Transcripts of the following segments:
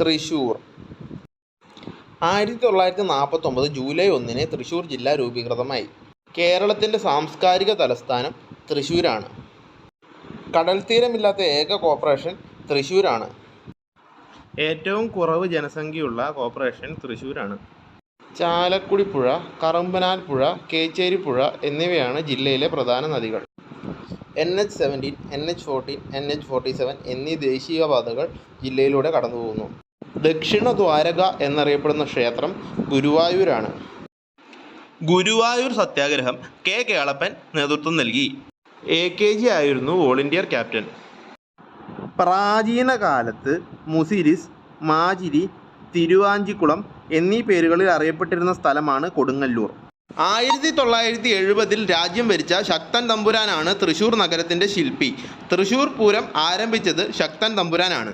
തൃശ്ശൂർ ആയിരത്തി തൊള്ളായിരത്തി നാൽപ്പത്തൊമ്പത് ജൂലൈ ഒന്നിന് തൃശ്ശൂർ ജില്ല രൂപീകൃതമായി. കേരളത്തിന്റെ സാംസ്കാരിക തലസ്ഥാനം തൃശ്ശൂരാണ് കടൽത്തീരമില്ലാത്ത ഏക കോർപ്പറേഷൻ തൃശ്ശൂരാണ് ഏറ്റവും കുറവ് ജനസംഖ്യയുള്ള കോർപ്പറേഷൻ തൃശ്ശൂരാണ് ചാലക്കുടി പുഴ കറമ്പനാൽ പുഴ കേച്ചേരി പുഴ എന്നിവയാണ് ജില്ലയിലെ പ്രധാന നദികൾ. N H seventeen N H fourteen N H forty seven എന്നീ ദേശീയപാതകൾ ജില്ലയിലൂടെ കടന്നുപോകുന്നു. ദക്ഷിണ ദ്വാരക എന്നറിയപ്പെടുന്ന ക്ഷേത്രം ഗുരുവായൂരാണ്. ഗുരുവായൂർ സത്യാഗ്രഹം കെ കേളപ്പൻ നേതൃത്വം നൽകി. എ കെ ജി ആയിരുന്നു വോളണ്ടിയർ ക്യാപ്റ്റൻ. പ്രാചീന കാലത്ത് മുസിരിസ് മാജിരി തിരുവാഞ്ചിക്കുളം എന്നീ പേരുകളിൽ അറിയപ്പെട്ടിരുന്ന സ്ഥലമാണ് കൊടുങ്ങല്ലൂർ. ആയിരത്തി തൊള്ളായിരത്തി എഴുപതിൽ രാജ്യം ഭരിച്ച ശക്തൻ തമ്പുരാനാണ് തൃശൂർ നഗരത്തിന്റെ ശില്പി. തൃശൂർ പൂരം ആരംഭിച്ചത് ശക്തൻ തമ്പുരാനാണ്.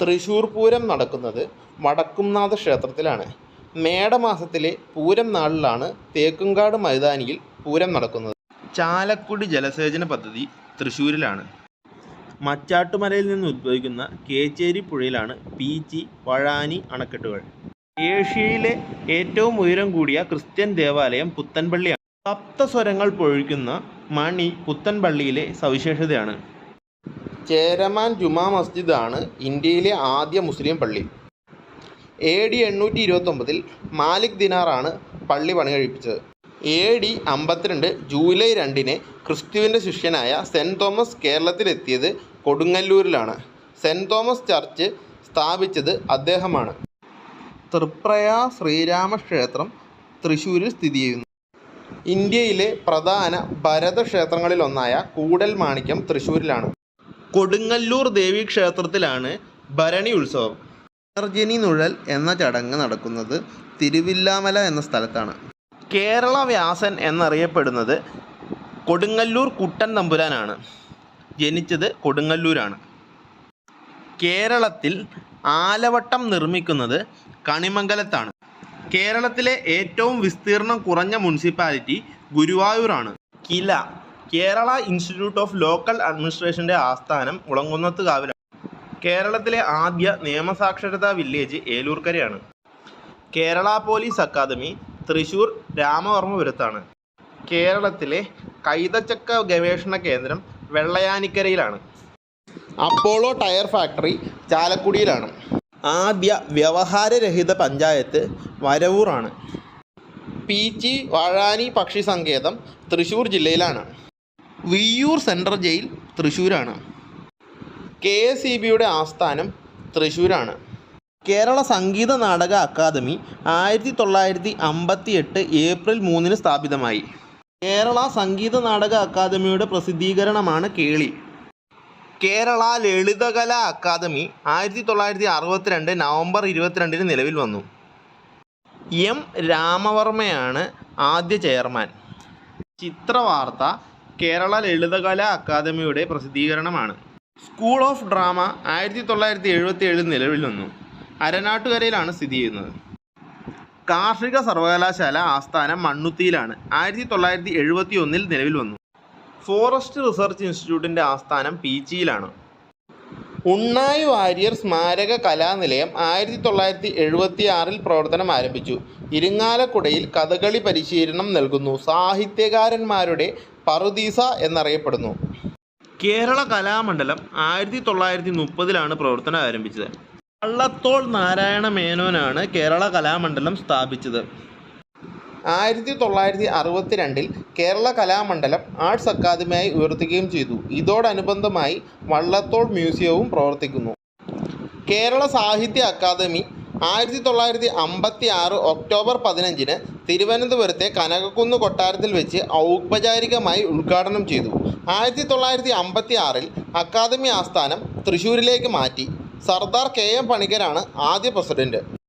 തൃശൂർ പൂരം നടക്കുന്നത് വടക്കുംനാഥ ക്ഷേത്രത്തിലാണ്. മേടമാസത്തിലെ പൂരം നാളിലാണ് തേക്കുംകാട് മൈതാനിയിൽ പൂരം നടക്കുന്നത്. ചാലക്കുടി ജലസേചന പദ്ധതി തൃശ്ശൂരിലാണ് മച്ചാട്ടുമലയിൽ നിന്ന് ഉദ്ഭവിക്കുന്ന കേച്ചേരി പുഴയിലാണ് പീച്ചി വഴാനി അണക്കെട്ടുകൾ. ഏഷ്യയിലെ ഏറ്റവും ഉയരം കൂടിയ ക്രിസ്ത്യൻ ദേവാലയം പുത്തൻപള്ളിയാണ്. സപ്തസ്വരങ്ങൾ പൊഴിക്കുന്ന മണി പുത്തൻപള്ളിയിലെ സവിശേഷതയാണ്. ചേരമാൻ ജുമാ മസ്ജിദാണ് ഇന്ത്യയിലെ ആദ്യ മുസ്ലിം പള്ളി. എ ഡി എണ്ണൂറ്റി ഇരുപത്തൊമ്പതിൽ മാലിക് ദിനാറാണ് പള്ളി പണികഴിപ്പിച്ചത്. എ ഡി അമ്പത്തിരണ്ട് ജൂലൈ രണ്ടിന് ക്രിസ്തുവിന്റെ ശിഷ്യനായ സെന്റ് തോമസ് കേരളത്തിലെത്തിയത് കൊടുങ്ങല്ലൂരിലാണ്. സെന്റ് തോമസ് ചർച്ച് സ്ഥാപിച്ചത് അദ്ദേഹമാണ്. തൃപ്രയ ശ്രീരാമക്ഷേത്രം തൃശ്ശൂരിൽ സ്ഥിതി ചെയ്യുന്നു. ഇന്ത്യയിലെ പ്രധാന ഭരതക്ഷേത്രങ്ങളിലൊന്നായ കൂടൽ മാണിക്യം തൃശ്ശൂരിലാണ്. കൊടുങ്ങല്ലൂർ ദേവി ക്ഷേത്രത്തിലാണ് ഭരണി ഉത്സവം. വിസർജനി നുഴൽ എന്ന ചടങ്ങ് നടക്കുന്നത് തിരുവില്ലാമല എന്ന സ്ഥലത്താണ്. കേരള വ്യാസൻ എന്നറിയപ്പെടുന്നത് കൊടുങ്ങല്ലൂർ കുട്ടൻ തമ്പുരാനാണ്. ജനിച്ചത് കൊടുങ്ങല്ലൂരാണ്. കേരളത്തിൽ ആലവട്ടം നിർമ്മിക്കുന്നത് കണിമംഗലത്താണ്. കേരളത്തിലെ ഏറ്റവും വിസ്തീർണം കുറഞ്ഞ municipality ഗുരുവായൂരാണ്. KILA Kerala institute of local അഡ്മിനിസ്ട്രേഷന്റെ ആസ്ഥാനം ഉളങ്കുന്നത്ത് കാവിലാണ് കേരളത്തിലെ ആദ്യ നിയമസാക്ഷരതാ വില്ലേജ് ഏലൂർക്കരയാണ്. കേരള പോലീസ് അക്കാദമി തൃശൂർ രാമവർമ്മപുരത്താണ്. കേരളത്തിലെ കൈതച്ചക്ക ഗവേഷണ കേന്ദ്രം വെള്ളയാനിക്കരയിലാണ്. അപ്പോളോ ടയർ ഫാക്ടറി ചാലക്കുടിയിലാണ്. ആദ്യ വ്യവഹാരരഹിത പഞ്ചായത്ത് വരവൂറാണ്. പീച്ചി വാഴാനി പക്ഷി സങ്കേതം തൃശ്ശൂർ ജില്ലയിലാണ്. വിയ്യൂർ സെൻട്രൽ ജയിൽ തൃശ്ശൂരാണ് കെ എസ് ഇ ബിയുടെ ആസ്ഥാനം തൃശ്ശൂരാണ് കേരള സംഗീത നാടക അക്കാദമി ആയിരത്തി തൊള്ളായിരത്തി അമ്പത്തി എട്ട് ഏപ്രിൽ മൂന്നിന് സ്ഥാപിതമായി. കേരള സംഗീത നാടക അക്കാദമിയുടെ പ്രസിദ്ധീകരണമാണ് കേളി. കേരള ലളിതകല അക്കാദമി ആയിരത്തി തൊള്ളായിരത്തി അറുപത്തിരണ്ട് നവംബർ ഇരുപത്തിരണ്ടിന് നിലവിൽ വന്നു. എം രാമവർമ്മയാണ് ആദ്യ ചെയർമാൻ. ചിത്രവാർത്ത കേരള ലളിതകല അക്കാദമിയുടെ പ്രസിദ്ധീകരണമാണ്. സ്കൂൾ ഓഫ് ഡ്രാമ ആയിരത്തി തൊള്ളായിരത്തി എഴുപത്തി ഏഴിൽ നിലവിൽ വന്നു. അരനാട്ടുകരയിലാണ് സ്ഥിതി ചെയ്യുന്നത്. കാർഷിക സർവകലാശാല ആസ്ഥാനം മണ്ണുത്തിയിലാണ്. ആയിരത്തി തൊള്ളായിരത്തി എഴുപത്തി ഒന്നിൽ നിലവിൽ വന്നു. ഫോറസ്റ്റ് റിസർച്ച് ഇൻസ്റ്റിറ്റ്യൂട്ടിന്റെ ആസ്ഥാനം പീച്ചിയിലാണ്. ഉണ്ണായി വാര്യർ സ്മാരക കലാനിലയം ആയിരത്തി തൊള്ളായിരത്തി എഴുപത്തി ആറിൽ പ്രവർത്തനം ആരംഭിച്ചു. ഇരിങ്ങാലക്കുടയിൽ കഥകളി പരിശീലനം നൽകുന്നു. സാഹിത്യകാരന്മാരുടെ പറുദീസ എന്നറിയപ്പെടുന്നു. കേരള കലാമണ്ഡലം ആയിരത്തി തൊള്ളായിരത്തി മുപ്പതിലാണ് പ്രവർത്തനം ആരംഭിച്ചത്. വള്ളത്തോൾ നാരായണ മേനോനാണ് കേരള കലാമണ്ഡലം സ്ഥാപിച്ചത്. ആയിരത്തി തൊള്ളായിരത്തി അറുപത്തി രണ്ടിൽ കേരള കലാമണ്ഡലം ആർട്സ് അക്കാദമിയായി ഉയർത്തുകയും ചെയ്തു. ഇതോടനുബന്ധമായി വള്ളത്തോൾ മ്യൂസിയവും പ്രവർത്തിക്കുന്നു. കേരള സാഹിത്യ അക്കാദമി ആയിരത്തി തൊള്ളായിരത്തി അമ്പത്തി ആറ് ഒക്ടോബർ പതിനഞ്ചിന് തിരുവനന്തപുരത്തെ കനകക്കുന്ന് കൊട്ടാരത്തിൽ വെച്ച് ഔപചാരികമായി ഉദ്ഘാടനം ചെയ്തു. ആയിരത്തി തൊള്ളായിരത്തി അമ്പത്തി ആറിൽ അക്കാദമി ആസ്ഥാനം തൃശ്ശൂരിലേക്ക് മാറ്റി. സർദാർ കെ എം പണിക്കരാണ് ആദ്യ പ്രസിഡന്റ്.